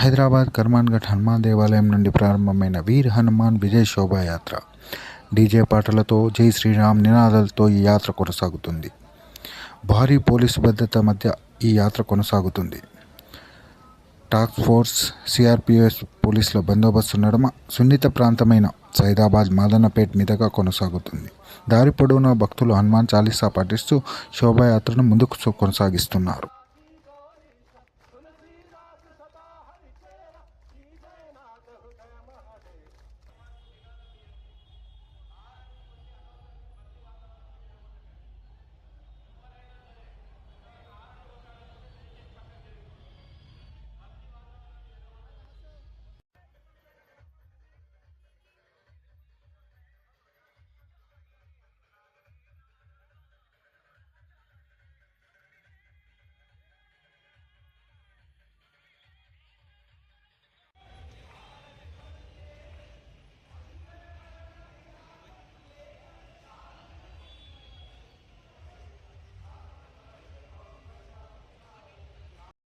హైదరాబాద్ కర్మాన్ఘట్ హనుమాన్ దేవాలయం నుండి ప్రారంభమైన వీర్ హనుమాన్ విజయ్ శోభాయాత్ర. డీజే పాటలతో జై శ్రీరామ్ నినాదాలతో ఈ యాత్ర కొనసాగుతుంది. భారీ పోలీసు భద్రత మధ్య ఈ యాత్ర కొనసాగుతుంది. టాస్క్ ఫోర్స్ సిఆర్పిఎస్ పోలీసుల బందోబస్తు నడుమ సున్నిత ప్రాంతమైన సైదాబాద్ మాదన్నపేట్ మీదుగా కొనసాగుతుంది. దారి పొడవునా భక్తులు హనుమాన్ చాలీసా పాటిస్తూ శోభాయాత్రను ముందుకు కొనసాగిస్తున్నారు.